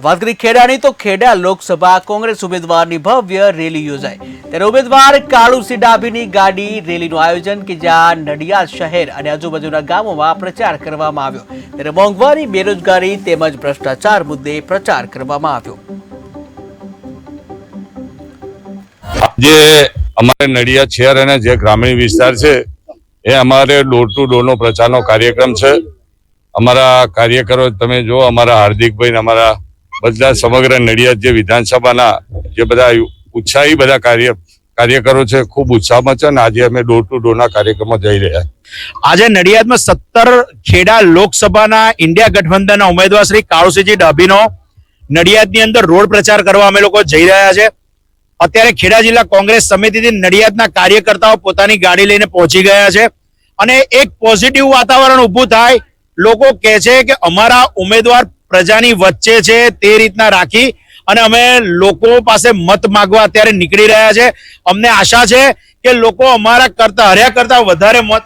વાત કરી ખેડાની, તો ખેડા લોકસભા કોંગ્રેસ ઉમેદવારની ભવ્ય રેલી યોજાઈ. ત્યારે ઉમેદવાર કાળુ ડાભીની ગાડી રેલીનું આયોજન કે જ્યાં નડિયાદ શહેર અને આજુબાજુના ગામોમાં પ્રચાર કરવામાં આવ્યો. ત્યારે મોંઘવારી, બેરોજગારી તેમજ ભ્રષ્ટાચાર મુદ્દે પ્રચાર કરવામાં આવ્યો. જે અમારે નડિયાદ શહેર અને જે ગ્રામીણ વિસ્તાર છે, એ અમારે ડોર ટુ ડોરનો પ્રચારનો કાર્યક્રમ છે. અમારા કાર્યકરો, તમે જો અમારા હાર્દિકભાઈ અમારા બધા સમગ્ર નડિયાદ જે વિધાનસભાના જે બધા ઉત્સાહી બધા કાર્ય, કાર્યકરો છે, ખૂબ ઉત્સાહમાં છે અને આજે અમે ડોર ટુ ડોરના કાર્યક્રમમાં જઈ રહ્યા આજે નડિયાદમાં સત્તર ખેડા લોકસભાના ઇન્ડિયા ગઠબંધનના ઉમેદવાર શ્રી કાળુસિંહજી ડાભીનો નડિયાદની અંદર રોડ પ્રચાર કરવા અમે લોકો જઈ રહ્યા છે. અત્યારે ખેડા જિલ્લા કોંગ્રેસ સમિતિથી નડિયાદના કાર્યકર્તાઓ પોતાની ગાડી લઈને પહોંચી ગયા છે અને એક પોઝિટિવ વાતાવરણ ઊભું થાય. લોકો કહે છે કે અમારા ઉમેદવાર પ્રજાની વચ્ચે છે તે રીતના રાખી અને અમે લોકો પાસે મત માગવા અત્યારે નીકળી રહ્યા છે. અમને આશા છે કે લોકો અમારા કરતા, હર્યા કરતા વધારે મત